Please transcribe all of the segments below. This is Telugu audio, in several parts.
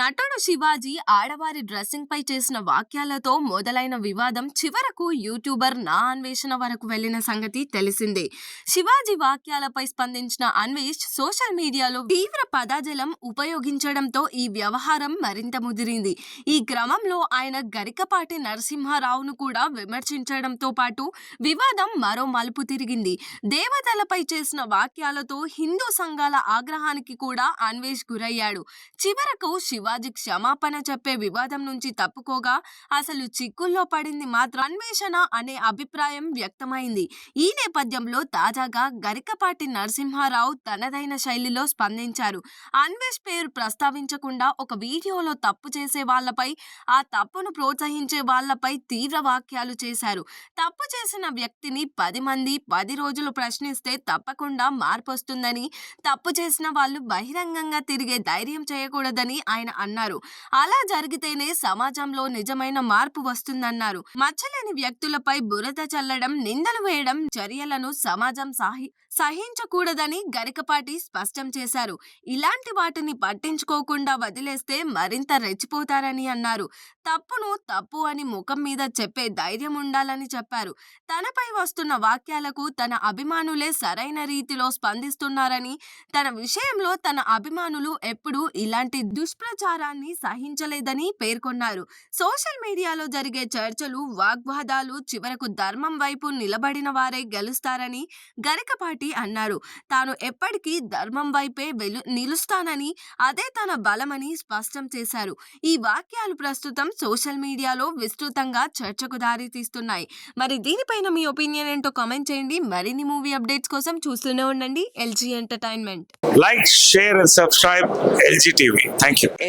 నటుడు శివాజీ ఆడవారి డ్రెస్సింగ్ పై చేసిన వాక్యాలతో మొదలైన వివాదం చివరకు యూట్యూబర్ నా అన్వేషణ వరకు వెళ్ళిన సంగతి తెలిసిందే. శివాజీ వాక్యాలపై స్పందించిన అన్వేష్ సోషల్ మీడియాలో తీవ్ర పదాజలం ఉపయోగించడంతో ఈ వ్యవహారం మరింత ముదిరింది. ఈ క్రమంలో ఆయన గరికపాటి నరసింహారావును కూడా విమర్శించడంతో పాటు వివాదం మరో మలుపు తిరిగింది. దేవతలపై చేసిన వాక్యాలతో హిందూ సంఘాల ఆగ్రహానికి కూడా అన్వేష్ గురయ్యాడు. చివరకు శివ శివాజీ క్షమాపణ చెప్పే వివాదం నుంచి తప్పుకోగా అసలు చిక్కుల్లో పడింది మాత్రం అన్వేషణ అనే అభిప్రాయం వ్యక్తమైంది. ఈ నేపథ్యంలో తాజాగా గరికపాటి నరసింహారావు తనదైన శైలిలో స్పందించారు. అన్వేష్ పేరు ప్రస్తావించకుండా ఒక వీడియోలో తప్పు చేసే వాళ్ళపై ఆ తప్పును ప్రోత్సహించే వాళ్ళపై తీవ్ర వాక్యాలు చేశారు. తప్పు చేసిన వ్యక్తిని పది మంది పది రోజులు ప్రశ్నిస్తే తప్పకుండా మార్పు వస్తుందని తప్పు చేసిన వాళ్ళు బహిరంగంగా తిరిగే ధైర్యం చేయకూడదని ఆయన అన్నారు. అలా జరిగితేనే సమాజంలో నిజమైన మార్పు వస్తుందన్నారు. మచ్చలేని వ్యక్తులపై బురద చల్లడం నిందలు వేయడం చర్యలను సమాజం సాహి సహించకూడదని గరికపాటి స్పష్టం చేశారు. ఇలాంటి వాటిని పట్టించుకోకుండా వదిలేస్తే మరింత రెచ్చిపోతారని అన్నారు. తప్పును తప్పు అని ముఖం మీద చెప్పే ధైర్యం ఉండాలని చెప్పారు. తనపై వస్తున్న వాక్యాలకు తన అభిమానులే సరైన రీతిలో స్పందిస్తున్నారని తన విషయంలో తన అభిమానులు ఎప్పుడూ ఇలాంటి దుష్ప్రచారం అత్యాచారాన్ని సహించలేదని పేర్కొన్నారు. సోషల్ మీడియాలో జరిగే చర్చలు వాగ్వాదాలు చివరకు ధర్మం వైపు నిలబడిన వారే గెలుస్తారని గరికపాటి అన్నారు. తాను ఎప్పటికీ ధర్మం వైపే వెలు నిలుస్తానని అదే తన బలమని స్పష్టం చేశారు. ఈ వాక్యాలు ప్రస్తుతం సోషల్ మీడియాలో విస్తృతంగా చర్చకు దారితీస్తున్నాయి. మరి దీనిపైన మీ ఒపీనియన్ ఏంటో కామెంట్ చేయండి. మరిన్ని మూవీ అప్డేట్స్ కోసం చూస్తూనే ఉండండి. LG entertainment.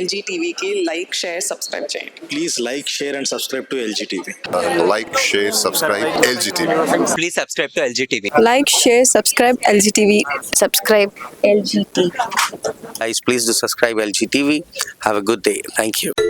L G TV की लाइक शेयर सब्सक्राइब चाहिए। Please like share and subscribe to L G TV like share subscribe L G TV please subscribe to L G TV like share subscribe L G TV subscribe L G TV guys please do subscribe lgtv have a good day. Thank you.